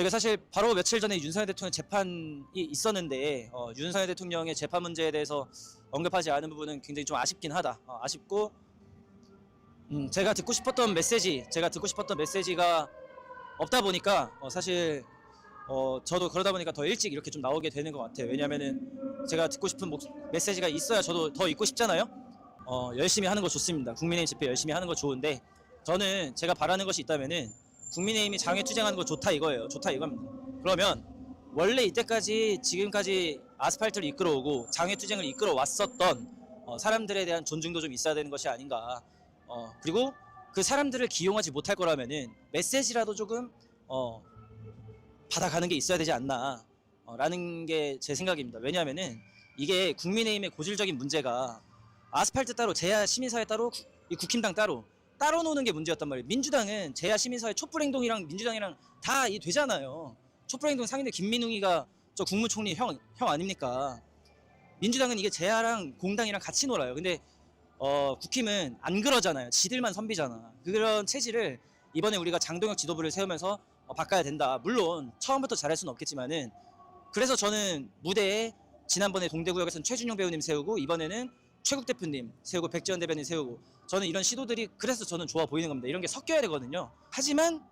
저희가 사실 바로 며칠 전에 윤석열 대통령 재판이 있었는데 어, 윤석열 대통령의 재판 문제에 대해서 언급하지 않은 부분은 굉장히 좀 아쉽긴 하다. 어, 아쉽고 음, 제가 듣고 싶었던 메시지, 제가 듣고 싶었던 메시지가 없다 보니까 어, 사실 어, 저도 그러다 보니까 더 일찍 이렇게 좀 나오게 되는 것 같아요. 왜냐하면은 제가 듣고 싶은 목, 메시지가 있어야 저도 더 있고 싶잖아요. 어, 열심히 하는 거 좋습니다. 국민의힘 집회 열심히 하는 거 좋은데 저는 제가 바라는 것이 있다면은 국민의힘이 장애 투쟁하는 거 좋다 이거예요. 좋다 이겁니다. 그러면 원래 이때까지 지금까지 아스팔트를 이끌어오고 장애 투쟁을 이끌어 왔었던 어, 사람들에 대한 존중도 좀 있어야 되는 것이 아닌가. 어, 그리고 그 사람들을 기용하지 못할 거라면은 메시지라도 조금 어, 받아가는 게 있어야 되지 않나. 어, 라는 게 제 생각입니다. 왜냐하면은 이게 국민의힘의 고질적인 문제가 아스팔트 따로, 제야 시민사회 따로, 구- 이 국힘당 따로 따로 노는 게 문제였단 말이에요. 민주당은 제야 시민사회 촛불행동이랑 민주당이랑 다 이 되잖아요. 촛불행동 상인들 김민웅이가 저 국무총리 형, 형 아닙니까? 민주당은 이게 제야랑 공당이랑 같이 놀아요. 근데 어, 국힘은 안 그러잖아요. 지들만 선비잖아. 그런 체질을 이번에 우리가 장동혁 지도부를 세우면서 어, 바꿔야 된다. 물론 처음부터 잘할 수는 없겠지만은 그래서 저는 무대에 지난번에 동대구역에서는 최준용 배우님 세우고 이번에는 최국 대표님 세우고 백지원 대변인 세우고 저는 이런 시도들이 그래서 저는 좋아 보이는 겁니다. 이런 게 섞여야 되거든요. 하지만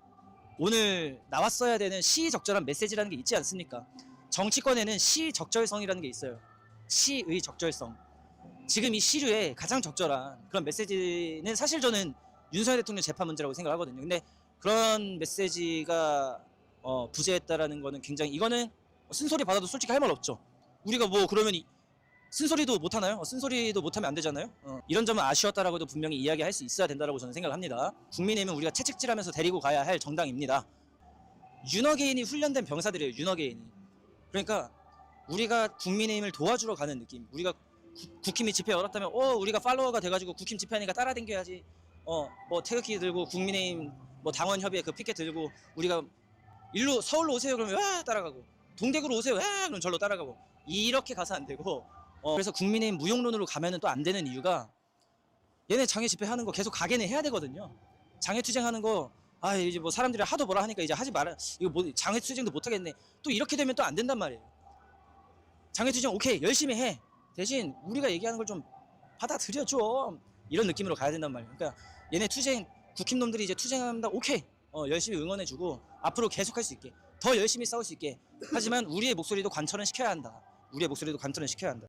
오늘 나왔어야 되는 시적절한 메시지라는 게 있지 않습니까? 정치권에는 시적절성이라는 게 있어요. 시의 적절성. 지금 이 시류에 가장 적절한 그런 메시지는 사실 저는 윤석열 대통령 재판 문제라고 생각하거든요. 근데 그런 메시지가 어, 부재했다라는 거는 굉장히 이거는 쓴소리 받아도 솔직히 할 말 없죠. 우리가 뭐 그러면 이- 쓴소리도 못 하나요? 어, 쓴소리도 못 하면 안 되잖아요. 어, 이런 점은 아쉬웠다라고도 분명히 이야기할 수 있어야 된다라고 저는 생각을 합니다. 국민의힘은 우리가 채찍질하면서 데리고 가야 할 정당입니다. 윤어게인이 훈련된 병사들이에요. 윤어게인이. 그러니까 우리가 국민의힘을 도와주러 가는 느낌. 우리가 구- 국힘이 집회 열었다면 어 우리가 팔로워가 돼가지고 국힘 집회하니까 따라댕겨야지. 어뭐 태극기 들고 국민의힘 뭐 당원 협의회 그 피켓 들고 우리가 일로 서울로 오세요 그러면 와 따라가고 동대구로 오세요 와 그럼 절로 따라가고 이렇게 가서 안 되고 어, 그래서 국민의힘 무용론으로 가면은 또 안 되는 이유가 얘네 장애 집회 하는 거 계속 가게는 해야 되거든요. 장애 투쟁하는 거 아 이제 뭐 사람들이 하도 뭐라 하니까 이제 하지 말아 이거 뭐 장애 투쟁도 못 하겠네. 또 이렇게 되면 또 안 된단 말이에요. 장애 투쟁 오케이 열심히 해. 대신 우리가 얘기하는 걸 좀 받아들여 좀 이런 느낌으로 가야 된단 말이에요. 그러니까 얘네 투쟁 국힘 놈들이 이제 투쟁한다 오케이 어, 열심히 응원해 주고 앞으로 계속 할 수 있게 더 열심히 싸울 수 있게 하지만 우리의 목소리도 관철은 시켜야 한다. 우리의 목소리도 관철은 시켜야 한다.